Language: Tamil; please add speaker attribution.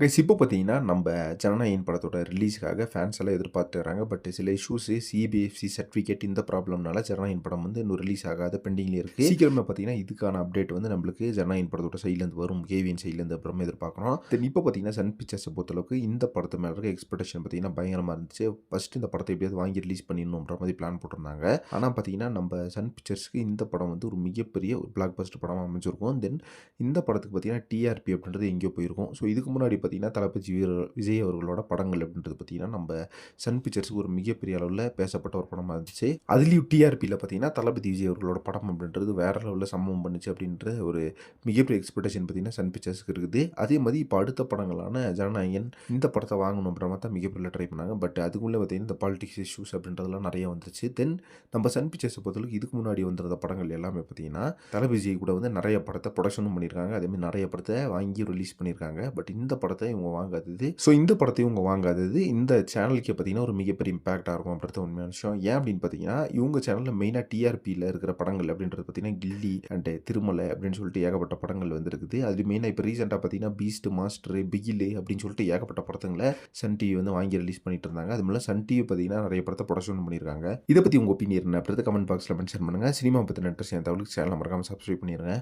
Speaker 1: கைஸ் இப்போ பார்த்தீங்கன்னா நம்ம ஜனநாயகன் படத்தோட ரிலீஸ்க்காக ஃபேன்ஸ் எல்லாம் எதிர்பார்த்துறாங்க. பட் சில இஷ்யூஸு சிபிஎஃப்சி சர்டிஃபிகேட் இந்த ப்ராப்ளம்னால ஜனநாயகன் படம் வந்து இன்னும் ரிலீஸ் ஆகாத பெண்டிங்ல இருக்குது சீக்கிரமே பார்த்தீங்கன்னா இதுக்கான அப்டேட் வந்து நம்மளுக்கு ஜனநாயகன் படத்தோட சைட்லேருந்து வரும். கேவியன் சைட்லேருந்து அப்புறம் எதிர்பார்க்குறோம் தென் இப்போ பார்த்தீங்கன்னா சன் பிக்சர்ஸை பொறுத்தளவுக்கு இந்த படத்து மேலே இருக்க எக்ஸ்பெக்டேஷன் பார்த்தீங்கன்னா பயங்கரமாக இருந்துச்சு. ஃபஸ்ட்டு இந்த படத்தை எப்படியாவது வாங்கி ரிலீஸ் பண்ணிடணுன்ற மாதிரி பிளான் போட்டிருந்தாங்க. ஆனால் பார்த்தீங்கன்னா நம்ம சன் பிக்சர்ஸ்க்கு இந்த படம் வந்து ஒரு மிகப்பெரிய ஒரு பிளாக் பஸ்டர் படமாக அமைஞ்சிருக்கும். தென் இந்த படத்துக்கு பார்த்தீங்கன்னா டிஆர்பி அப்படின்றது எங்கேயோ போயிருக்கும். ஸோ இதுக்கு முன்னாடி பார்த்தீங்கன்னா தளபதி வீர விஜய் அவர்களோட படங்கள் அப்படின்றது பார்த்தீங்கன்னா நம்ம சன் பிக்சர்ஸுக்கு ஒரு மிகப்பெரிய அளவில் பேசப்பட்ட ஒரு படமாக இருந்துச்சு. அதுலேயும் டிஆர்பியில் பார்த்தீங்கன்னா தளபதி விஜய் அவர்களோட படம் அப்படின்றது வேற லெவலில் சம்பவம் பண்ணுச்சு அப்படின்ற ஒரு மிகப்பெரிய எக்ஸ்பெக்டேஷன் பார்த்தீங்கன்னா சன் பிக்சர்ஸ்க்கு இருக்குது. அதே மாதிரி இப்போ அடுத்த படங்களான ஜனநாயகன் இந்த படத்தை வாங்கணும் அப்படின்ற மாதிரி தான் மிகப்பெரிய ட்ரை பண்ணாங்க. பட் அதுக்குள்ளே பார்த்தீங்கன்னா இந்த பாலிடிக்ஸ் இஷ்யூஸ் அப்படின்றதெல்லாம் நிறைய வந்துருச்சு. தென் நம்ம சன் பிக்சர்ஸை பொறுத்தளவுக்கு இதுக்கு முன்னாடி வந்திருந்த படங்கள் எல்லாமே பார்த்தீங்கன்னா தளபதி விஜய் கூட வந்து நிறைய படத்தை ப்ரொடக்ஷனும் பண்ணியிருக்காங்க. அதேமாதிரி நிறைய படத்தை வாங்கி ரிலீஸ் பண்ணியிருக்காங்க. பட் இந்த படம் படத்தை இவங்க வாங்காதது. ஸோ இந்த படத்தையும் இவங்க வாங்காதது. இந்த சேனலுக்கு பார்த்தீங்கன்னா ஒரு மிகப்பெரிய இம்பாக்டாக இருக்கும் அப்படின்றது உண்மையான விஷயம். ஏன் அப்படின்னு பார்த்தீங்கன்னா இவங்க சேனலில் மெயினாக டிஆர்பியில் இருக்கிற படங்கள் அப்படின்றது பார்த்தீங்கன்னா கில்லி அண்ட் திருமலை அப்படின்னு சொல்லிட்டு ஏகப்பட்ட படங்கள் வந்துருக்குது. அது மெயினாக இப்போ ரீசெண்டாக பார்த்தீங்கன்னா பீஸ்ட் மாஸ்டர் பிகிலு அப்படின்னு சொல்லிட்டு ஏகப்பட்ட படத்துங்களை சன் டிவி வந்து வாங்கி ரிலீஸ் பண்ணிட்டு இருந்தாங்க. அது மூலம் சன் டிவி பார்த்தீங்கன்னா நிறைய படத்தை ப்ரொடக்ஷன் பண்ணியிருக்காங்க. இதை பற்றி உங்கள் ஒப்பீனியன் என்ன கமெண்ட் பாக்ஸில் மென்ஷன் பண்ணுங்கள் சினிமா பற்றின இன்ட்ரெஸ்ட் என் தகவலுக்கு சேனல் மறக்காமல் சப்ஸ்கிரைப் பண்ணிடுங்க